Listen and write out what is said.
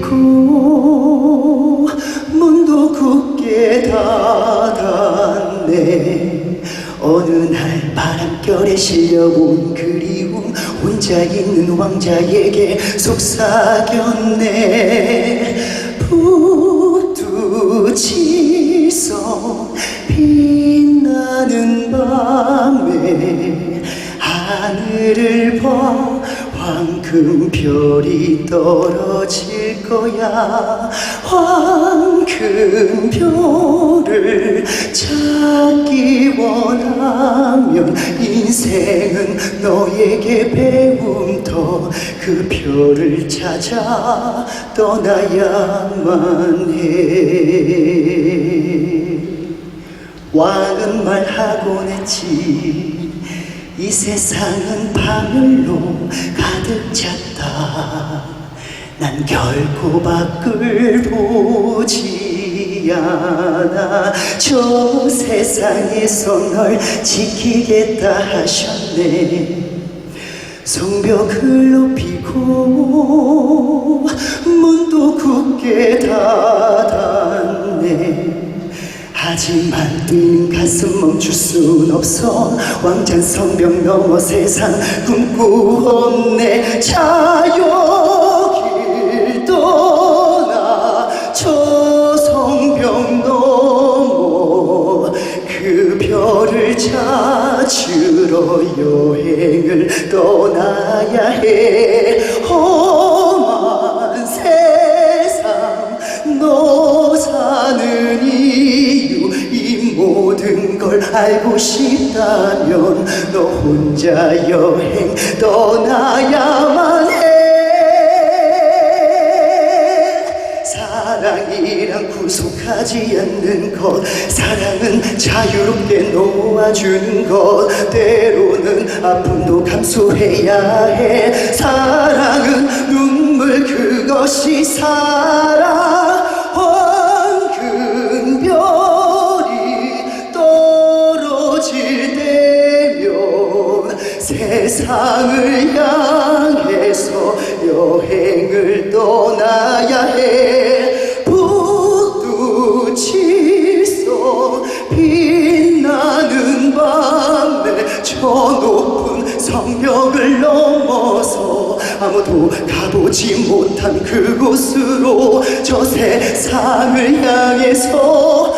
피고 문도 굳게 닫았네. 어느 날 바람결에 실려온 그리움 혼자 있는 왕자에게 속삭였네. 부두치서 빛나는 밤에 하늘을 봐 황금 별이 떨어질 거야. 황금 별을 찾기 원하면 인생은 너에게 배움터 그 별을 찾아 떠나야만 해. 왕은 말하곤 했지 이 세상은 하늘로 가득 찼다. 난 결코 밖을 보지 않아. 저 세상에서 널 지키겠다 하셨네. 성벽을 높이고 문도 굳게 닫았네 하지만 뛰는 가슴 멈출 순 없어. 왕잔 성벽 넘어 세상 꿈꾸었네. 자유길 떠나 저 성벽 넘어 그 별을 찾으러 여행을 떠나야 해. 험 모든 걸 알고 싶다면 너 혼자 여행 떠나야만 해. 사랑이란 구속하지 않는 것 사랑은 자유롭게 놓아주는 것 때로는 아픔도 감수해야 해. 사랑은 눈물 그것이 사랑 세상을 향해서 여행을 떠나야 해. 북두칠서 빛나는 밤에 저 높은 성벽을 넘어서 아무도 가보지 못한 그곳으로 저 세상을 향해서